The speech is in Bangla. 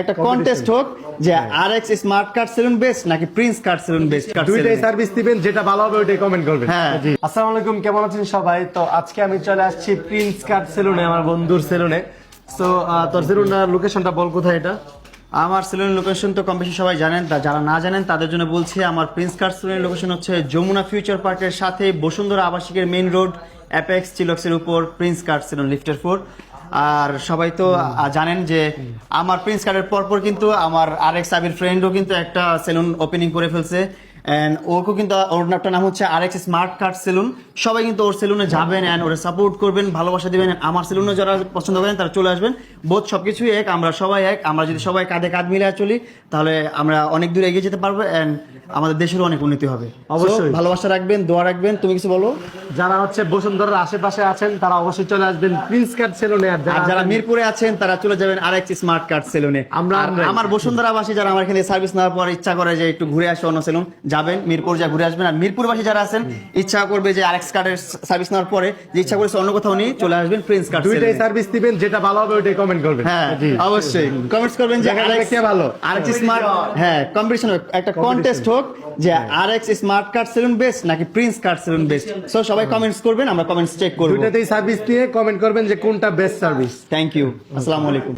একটা কন্টেস্ট হোক যে আর X smart card salon best নাকি প্রিন্স কার্ড সেলুন বেস্ট দুইটাই সার্ভিস দিবেন যেটা ভালো হবে ওইটাই কমেন্ট করবেন। হ্যাঁ। জি। আসসালামু আলাইকুম কেমন আছেন সবাই? তো আজকে আমি চলে আসছি প্রিন্স কার্ড সেলুনে আমার বন্ধুর সেলুনে সো তোর সেলুনের লোকেশনটা বল কোথায় এটা? আমার সেলুনের লোকেশন তো কম বেশি সবাই জানেন তা যারা না জানেন তাদের জন্য বলছি আমার প্রিন্স কার্ড সেলুনের লোকেশন হচ্ছে যমুনা ফিউচার পার্কের সাথে বসুন্ধরা আবাসিকের মেইন রোড অ্যাপেক্স চিলক্সের উপর প্রিন্স কার্ড সেলুন লিফটের ফোর আর সবাই তো জানেন যে আমার প্রিন্স কার্ডের পরপর কিন্তু আমার আরেক সাবির ফ্রেন্ডও কিন্তু একটা সেলুন ওপেনিং করে ফেলছে। অ্যান্ড ওকে কিন্তু ওর নাম হচ্ছে আর স্মার্ট কার্ড সেলুন সবাই কিন্তু ওর সেলুনে যাবেন অ্যান্ড ওরা সাপোর্ট করবেন ভালোবাসা দিবেন। আমার সেলুনে যারা পছন্দ করেন তারা চলে আসবেন। বোধ সবকিছুই এক আমরা সবাই এক। আমরা যদি সবাই কাঁধে কাঁধ মিলে চলি তাহলে আমরা অনেক দূর এগিয়ে যেতে পারব অ্যান্ড আমাদের দেশেরও অনেক উন্নতি হবে। অবশ্যই। ভালোবাসা রাখবেন দোয়া রাখবেন। তুমি কিছু বলো? যারা হচ্ছে বসুন্ধরার আশেপাশে আছেন তারা অবশ্যই চলে আসবেন প্রিন্স কার্ড সেলুনে আর যারা মিরপুরে আছেন তারা চলে যাবেন আর স্মার্ট কার্ড সেলুনে আমরা-। আমার বসুন্ধরাবাসী যারা আমার এখানে সার্ভিস নেওয়ার পর ইচ্ছা করে যে একটু ঘুরে আসে অন্য সেলুন যাবেন মিরপুর যা ঘুরে আসবেন। আর মিরপুরবাসী যারা আছেন ইচ্ছা করবে যে আরেক্স কার্ডের সার্ভিস নেওয়ার পরে যে ইচ্ছা করেছে অন্য কোথাও নিয়ে চলে আসবেন প্রিন্স কার্ড দুইটাই সার্ভিস দিবেন যেটা ভালো হবে ওইটাই কমেন্ট করবেন। হ্যাঁ অবশ্যই। কমেন্টস করবেন যে আরেক্স কে ভালো। আরেক্স স্মার্ট হ্যাঁ কম্পিটিশন একটা কন্টেস্ট হোক যে Rex smart card salon best নাকি prince card salon best so সবাই কমেন্টস করবেন আমরা কমেন্টস চেক করব। দুইটাতেই সার্ভিস দিয়ে কমেন্ট করবেন যে কোনটা বেস্ট সার্ভিস থ্যাংক ইউ আসসালামু আলাইকুম